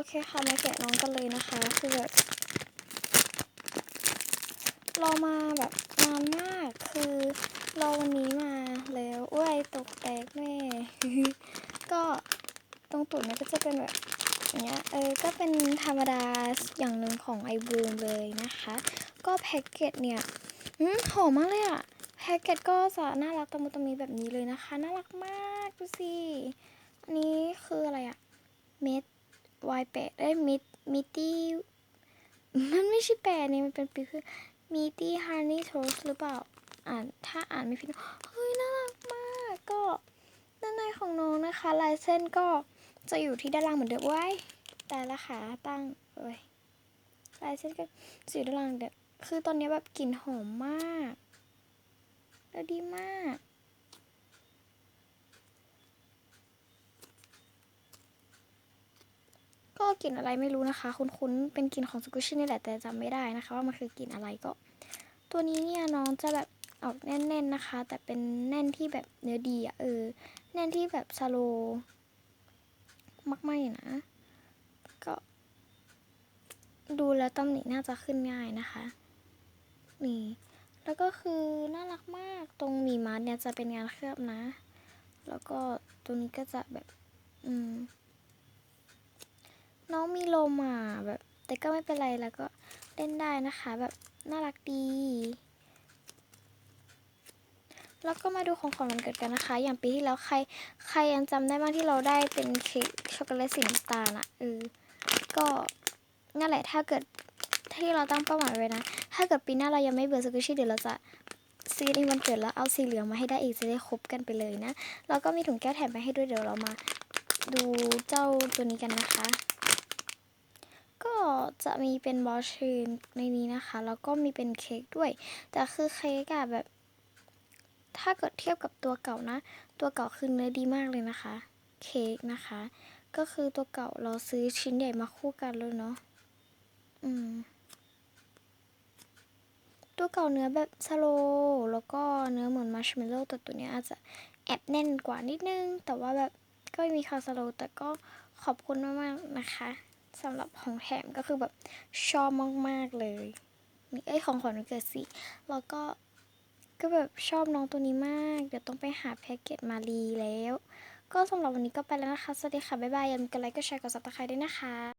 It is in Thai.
อเคค่ะมาแกะน้องกันเลยนะคะคือแบบรอมาแบบนานมากคือเรอวันนี้มาแล้วอ้วยตกแตกแม่ก็ตรงตุ่นเนี่ยก็จะเป็นแบบอย่างเงี้ยเออก็เป็นธรรมดาอย่างหนึ่งของไอบูมเลยนะคะ ก็แพ็กเกจเนี่ยอืมหอมมากเลยอะแพ็กเกจก็จะน่ารักตะมุตะมีแบบนี้เลยนะคะ น่ารักมากดูสิอันนี้คืออะไรอะเม็ด วายแปะได้มิดมิตี้มันไม่ใช่แปะนี่มันเป็นปีคือมิตี้ฮันนี่โทสหรือเปล่า อ่านถ้าอ่านไม่ผิดเฮ้ยน่ารักมากก็ด้านในของน้องนะคะลายเส้นก็จะอยู่ที่ด้านล่างเหมือนเดิมไว้แต่ละขาตั้งเอ้ยลายเส้นก็จะอยู่ด้านล่างเดิมคือตอนนี้แบบกลิ่นหอมมากแล้วดีมาก ก็กลิ่นอะไรไม่รู้นะคะ คุ้นๆเป็นกลิ่นของสกุชชี่นี่แหละแต่จำไม่ได้นะคะ ว่ามันคือกลิ่นอะไรก็ ตัวนี้เนี่ยน้องจะแบบออกแน่นๆนะคะ แต่เป็นแน่นที่แบบเนื้อดีอะเออ แน่นที่แบบสโลมากๆนะ ก็ ดูแล้วตำหนิน่าจะขึ้นง่ายนะคะ นี่ แล้วก็คือน่ารักมากตรงหมีมัดเนี่ยจะเป็นงานเคลือบนะ แล้วก็ตัวนี้ก็จะแบบ อืมน้อ มีลมอะแบบ แต่ก็ไม่เป็นไรแล้วก็เล่นได้นะคะ แบบน่ารักดี แล้วก็มาดูของขวัญวันเกิดกันนะคะ อย่างปีที่แล้วใคร ใครยังจำได้บ้างที่เราได้เป็นเค้กช็อกโกแลตสีน้ำตาลอะเออก็นั่นแหละถ้าเกิดที่เราตั้งเป้าหมายไว้นะ ถ้าเกิดปีหน้าเรายังไม่เบื่อสกุชี่เดี๋ยวเราจะซื้อในวันเกิดแล้วเอาสีเหลืองมาให้ได้อีกจะได้ครบกันไปเลยนะ แล้วก็มีถุงแก้วแถมไปให้ด้วยเดี๋ยวเรามา ดูเจ้าตัวนี้กันนะคะ จะมีเป็นบอลชีนในนี้นะคะ แล้วก็มีเป็นเค้กด้วย แต่คือเค้กอะแบบ ถ้าเกิดเทียบกับตัวเก่านะ ตัวเก่าคือเนื้อดีมากเลยนะคะ เค้กนะคะ ก็คือตัวเก่าเราซื้อชิ้นใหญ่มาคู่กันเลยเนาะอืมตัวเก่าเนื้อแบบสโลแล้วก็เนื้อเหมือนมัชเมลโล่แต่ตัวนี้อาจจะแอบแน่นกว่านิดนึง แต่ว่าแบบก็มีคาสโลแต่ก็ขอบคุณมาก ๆ นะคะ สำหรับของแถมก็คือแบบชอบมากๆเลยนี่เอ้ยของขวัญวันเกิดสิแล้วก็ก็แบบชอบน้องตัวนี้มาก เดี๋ยวต้องไปหาแพ็กเกจมารีแล้ว ก็สำหรับวันนี้ก็ไปแล้วนะคะ สวัสดีค่ะ บ๊ายบายอย่าลืมกดไลค์กดแชร์กดซับสไครต์ด้วยนะคะ